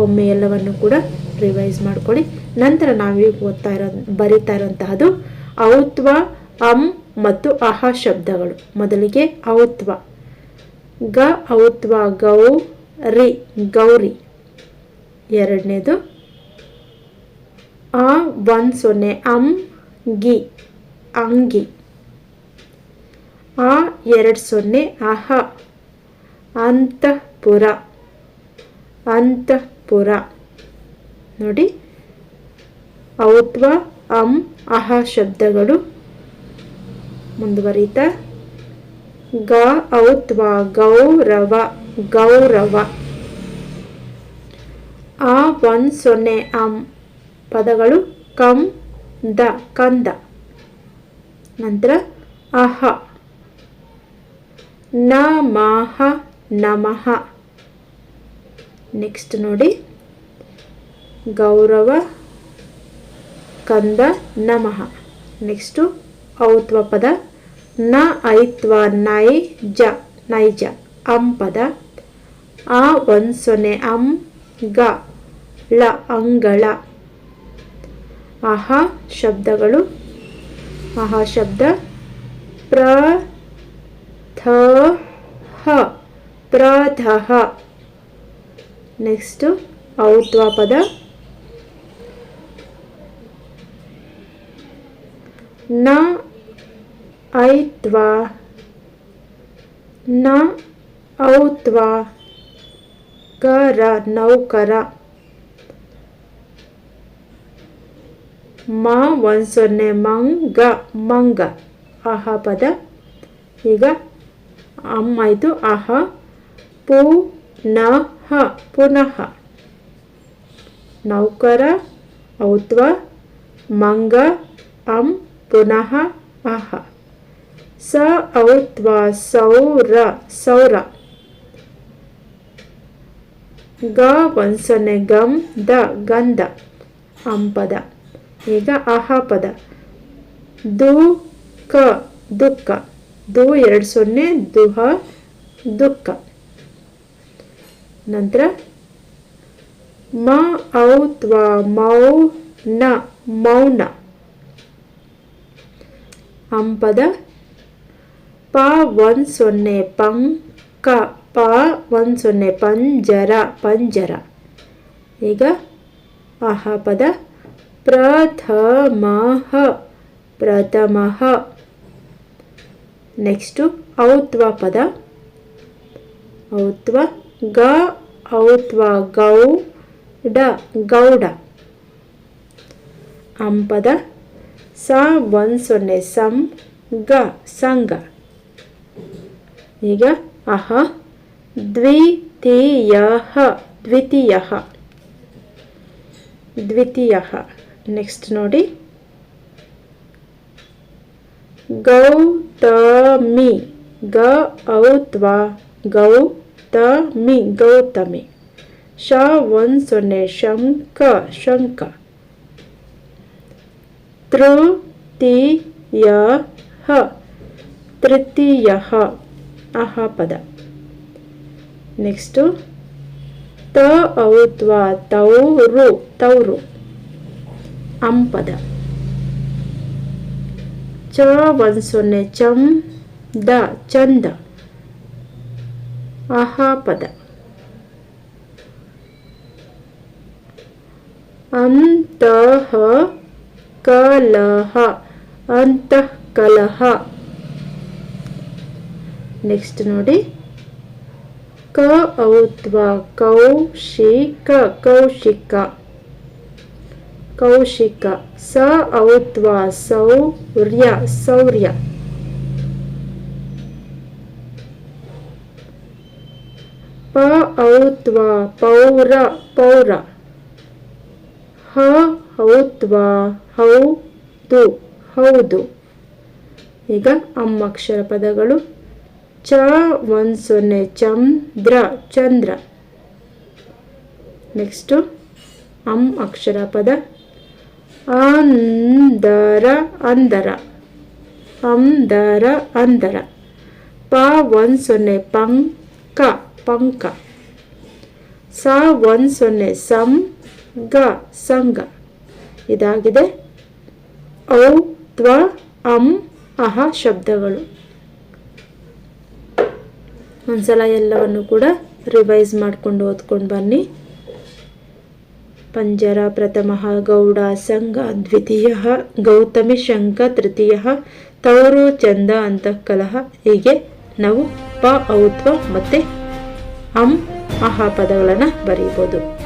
ಒಮ್ಮೆ ಎಲ್ಲವನ್ನು ಕೂಡ ರಿವೈಸ್ ಮಾಡ್ಕೊಳ್ಳಿ. ನಂತರ ನಾವೀಗ ಓದ್ತಾ ಇರೋ, ಬರೀತಾ ಇರೋಂತಹದ್ದು ಔತ್ವ, ಅಂ ಮತ್ತು ಅಹ ಶಬ್ದಗಳು. ಮೊದಲಿಗೆ ಔತ್ವ. ಗ ಔತ್ವ ಗೌ, ರಿ ಗೌರಿ. ಎರಡನೇದು ಆ ಒನ್ ಸೊನ್ನೆ ಅಂ, ಗಿ, ಅಂಗಿ. ಆ ಎರಡು ಸೊನ್ನೆ ಅಹ. ಅಂತಃಪುರ ಅಂತಃಪುರ ನೋಡಿ. ಔತ್ವ, ಅಂ, ಅಹ ಶಬ್ದಗಳು ಮುಂದುವರಿತಾ ಗ, ಔತ್ವ, ಗೌರವ ಗೌರವ. ಆ, ಒನ್, ಸೊನ್ನೆ, ಅಂ ಪದಗಳು ಕಂ, ದ, ಕಂದ. ನಂತರ ಅಹ. ನಮಃ ನಮಃ. ನೆಕ್ಸ್ಟ್ ನೋಡಿ. ಗೌರವ, ಕಂದ, ನಮಃ. ನೆಕ್ಸ್ಟು ಔತ್ವ ಪದ. ನ ಐತ್ವ ನೈ ಜ ನೈಜ ಅಂ ಪದ. ಆ ಒಂದು ಸೊನ್ನೆ ಅಂ, ಗ, ಳ, ಅಂಗಳ. ಅಹ ಶಬ್ದಗಳು. ಅಹ ಶಬ್ದ. ಪ್ರ, ಥ, ಹ. ಪ್ರಧಃ ನೆಕ್ಸ್ಟು ಔತ್ವ ಪದ ನ ಐತ್ವ. ನ ಔತ್ವ. ಕರ ನೌಕರ. ಮ ಒಂದು ಸೊನ್ನೆ ಮಂಗ ಮಂಗ. ಅಹ ಪದ. ಈಗ ಅಮ್ಮ ಆಯಿತು. ಅಹ, ಪೂ ನಹ ಪುನಃ. ನೌಕರ ಔತ್ವ ಮಂಗ ಅಂ ಪುನಃ ಅಹ. ಸ ಔತ್ವ ಸೌರ ಸೌರ. ಗ ವಂಸನೆ ಗಂ, ದ ಗಂಧ. ಅಂಪದ ಈಗ ಅಹ ಪದ. ದು, ಕ, ದುಃಖ. ದು ಎರಡು ಸೊನ್ನೆ, ದುಹ, ದುಃಖ. ನಂತರ, ಮ ಔತ್ವ ಮೌ ನ ಮೌನ ಅಂಪದ, ಪ ಒನ್ ಸೊನ್ನೆ ಪಂ, ಕ, ಪ ಒನ್ ಸೊನ್ನೆ ಪಂಜರ ಪಂಜರ. ಈಗ ಅಹ ಪದ ಪ್ರಥಮಃ ಪ್ರಥಮಃ. ನೆಕ್ಸ್ಟು ಔತ್ವ ಪದ ಔತ್ವ ಗ, ಔತ್ವ, ಗೌ, ಡ, ಗೌಡ. ಅಂಪದ, ಸ ಒನ್ ಸೊನ್ನೆ ಸಂ, ಗ ಸಂಗ ಈಗ, ಅಹ ದ್ವಿತೀಯ ದ್ವಿತೀಯ ದ್ವಿತೀಯ ನೆಕ್ಸ್ಟ್ ನೋಡಿ. ಗೌತಮಿ, ಗ, ಔತ್ವ ಗೌತಮಿ ಗೌತಮಿ ಶ ಒಂದು ಸೊನ್ನೆ ಶಂಕ. ಶಂಕ ತೃತೀಯ ತೃತೀಯ ಅಹ ಪದ. ನೆಕ್ಸ್ಟು. ತ ಔತ್ವ ತೌರು ತೌರು ಅಂಪದ ಚ ಒಂದು ಸೊನ್ನೆ ಚಂ ದ ಚಂದ. ಅಹ ಪದ ಅಂತಃ ಕಲಹ ಅಂತಃ ಕಲಹ ನೆಕ್ಸ್ಟ್ ನೋಡಿ. ಕ ಔತ್ವ ಕೌಶಿಕ ಕೌಶಿಕ. ಕೌಶಿಕ ಸ ಔತ್ವ ಸೌರ್ಯ ಸೌರ್ಯ. ಪ ಔತ್ವ ಪೌರ ಪೌರ. ಹ ಔತ್ವ ಹೌದು ಹೌದು. ಈಗ ಅಮ್ಮಕ್ಷರ ಪದಗಳು. ಚ ಒಂದು ಸೊನ್ನೆ, ಚಂದ್ರ ಚಂದ್ರ. ನೆಕ್ಸ್ಟು ಅಂ ಅಕ್ಷರ ಪದ. ಅಂದರ ಅಂದರ. ಅಂದರ ಅಂದರ. ಪ ಒಂದು ಸೊನ್ನೆ, ಪಂಕ. ಪಂಕ. ಸ ಒಂದು ಸೊನ್ನೆ ಸಂ ಗ ಸಂಗ. ಇದಾಗಿದೆ. ಔ, ತ್ವ, ಅಂ, ಅಹ ಶಬ್ದಗಳು. ಒಂದ್ಸಲ ಎಲ್ಲವನ್ನು ಕೂಡ ರಿವೈಸ್ ಮಾಡ್ಕೊಂಡು ಓದ್ಕೊಂಡು ಬನ್ನಿ. ಪಂಜರ, ಪ್ರಥಮ, ಗೌಡ, ಸಂಘ, ದ್ವಿತೀಯ, ಗೌತಮಿ ಶಂಕ ತೃತೀಯ ತವರು ಚಂದ, ಅಂತಃಕಲಹ. ಹೀಗೆ ನಾವು ಪ ಔತ್ವ ಮತ್ತು ಅಂ ಆಹಾ ಪದಗಳನ್ನು ಬರೀಬೋದು.